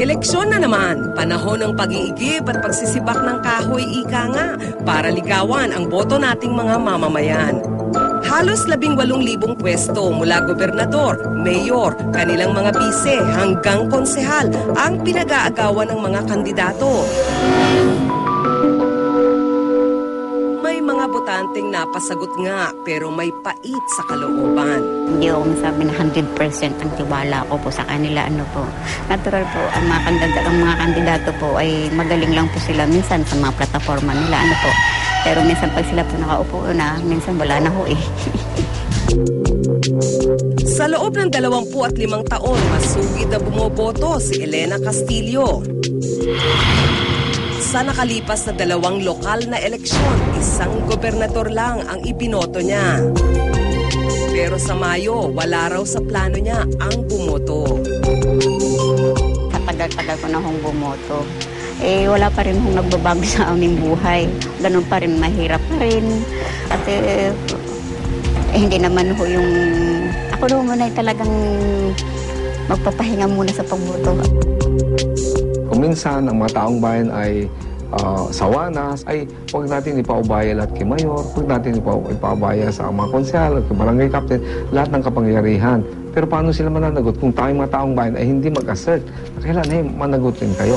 Eleksyon na naman, panahon ng pag-iigib at pagsisibak ng kahoy ika nga para ligawan ang boto nating mga mamamayan. Halos labing walong libong pwesto mula gobernador, mayor, kanilang mga bise hanggang konsehal ang pinag-aagawan ng mga kandidato. Mga botanteng napasagot nga pero may pait sa kalooban. Hindi ako masabi na 100% ang tiwala ko po sa kanila. Ano po. Natural po, ang mga, kandidato, ang mga kandidato po ay magaling lang po sila minsan sa mga plataforma nila. Ano po. Pero minsan pag sila po nakaupo na, minsan wala na ho eh. Sa loob ng 25 taon, masugid na bumoboto si Elena Castillo. Sa nakalipas na dalawang lokal na eleksyon, isang gobernador lang ang ibinoto niya. Pero sa Mayo, wala raw sa plano niya ang bumoto. Sa tagal-tagal ko na hong bumoto. Eh, wala pa rin hong nagbabago sa aming buhay. Ganun pa rin, mahirap pa rin. At eh, eh, hindi naman ho yung... Ako naman ay talagang magpapahinga muna sa pagboto. Minsan ang mga taong bayan ay uh, sawanas, ay huwag natin ipaubaya lahat kay Mayor, huwag natin ipa- ipaubaya sa mga konsehal at kay barangay captain, lahat ng kapangyarihan. Pero paano sila mananagot kung tayong mga taong bayan ay hindi mag-assert na kailangan ay managot rin kayo?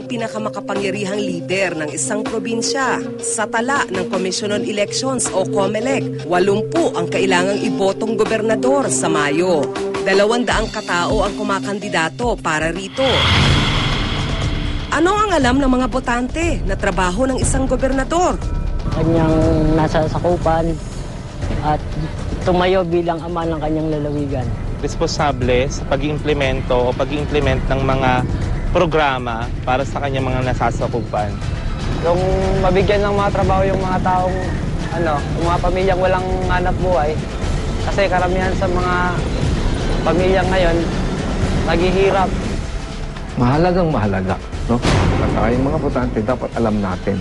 Ang pinakamakapangyarihang lider ng isang probinsya. Sa tala ng Commission on Elections o COMELEC, 80 ang kailangang ibotong gobernador sa Mayo. Dalawang daang katao ang kumakandidato para rito. Ano ang alam ng mga botante na trabaho ng isang gobernador? kanyang nasa sakupan at tumayo bilang ama ng kanyang lalawigan. responsable sa pag-implemento o pag-implement ng mga programa para sa kanyang mga nasasakupan. Yung mabigyan ng mga trabaho yung mga taong ano, yung mga pamilyang walang hanap buhay. Kasi karamihan sa mga pamilya ngayon naghihirap. Mahalagang mahalaga. No? At tayong mga botante, dapat alam natin.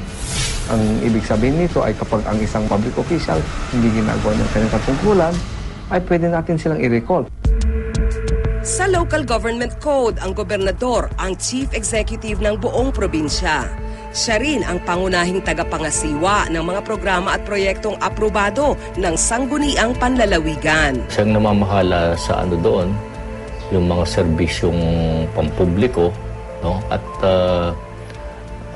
Ang ibig sabihin nito ay kapag ang isang public official hindi ginagawa ng kanyang katungkulan, ay pwede natin silang i-recall. Sa Local Government Code, ang gobernador ang chief executive ng buong probinsya. Siya rin ang pangunahing tagapangasiwa ng mga programa at proyektong aprobado ng sangguniang panlalawigan. Siyang namamahala sa ano doon, yung mga serbisyong pampubliko, no? At uh,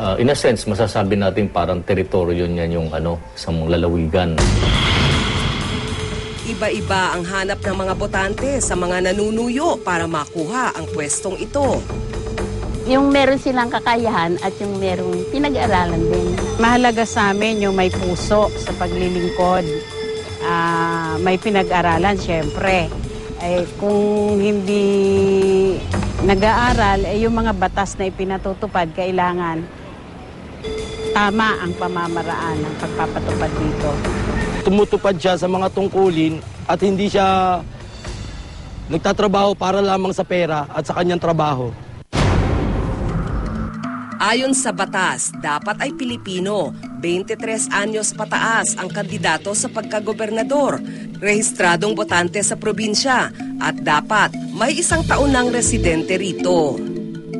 uh, in a sense, masasabi natin parang teritoryo niya yung ano, sa mga lalawigan. Iba-iba ang hanap ng mga botante sa mga nanunuyo para makuha ang pwestong ito. Yung meron silang kakayahan at yung merong pinag-aralan din. Mahalaga sa amin yung may puso sa paglilingkod. Ah, may pinag-aralan, syempre. Eh, kung hindi nag-aaral, eh, yung mga batas na ipinatutupad, kailangan tama ang pamamaraan ng pagpapatupad dito. Tumutupad siya sa mga tungkulin at hindi siya nagtatrabaho para lamang sa pera at sa kanyang trabaho. Ayon sa batas, dapat ay Pilipino, 23 anyos pataas ang kandidato sa pagkagobernador, rehistradong botante sa probinsya, at dapat may isang taon ng residente rito.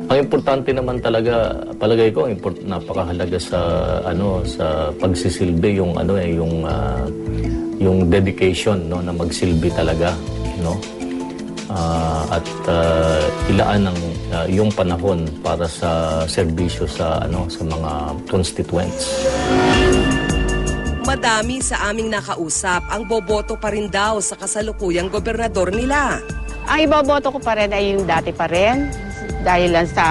Ang importante naman talaga, palagay ko, import, napakahalaga sa ano sa pagsisilbi yung ano eh yung ah, yung dedication no na magsilbi talaga, no. Ah, at ah, ilaan ng ah, yung panahon para sa serbisyo sa ano sa mga constituents. Madami sa aming nakausap ang boboto pa rin daw sa kasalukuyang gobernador nila. Ang iboboto ko pa rin ay yung dati pa rin. Dahil lang sa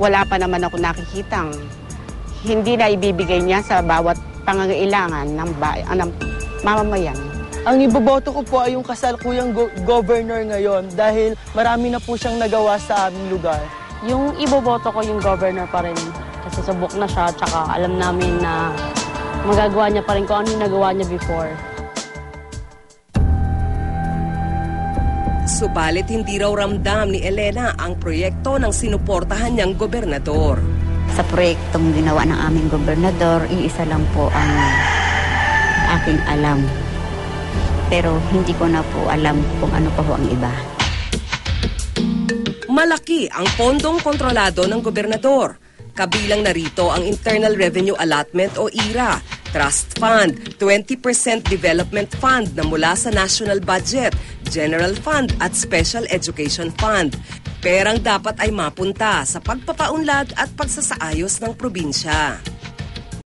wala pa naman ako nakikitang hindi na ibibigay niya sa bawat pangangailangan ng, ba- ah, ng mamamayan. Ang iboboto ko po ay yung kasalukuyang go- governor ngayon dahil marami na po siyang nagawa sa aming lugar. Yung iboboto ko yung governor pa rin. Kasi subok na siya, tsaka alam namin na magagawa niya pa rin kung ano yung nagawa niya before. Subalit hindi raw ramdam ni Elena ang proyekto ng sinuportahan niyang gobernador. Sa proyektong ginawa ng aming gobernador, iisa lang po ang aking alam. Pero hindi ko na po alam kung ano pa po ang iba. Malaki ang pondong kontrolado ng gobernador. Kabilang narito ang Internal Revenue Allotment o IRA, Trust Fund, 20% Development Fund na mula sa National Budget, General Fund at Special Education Fund. Perang dapat ay mapunta sa pagpapaunlad at pagsasaayos ng probinsya.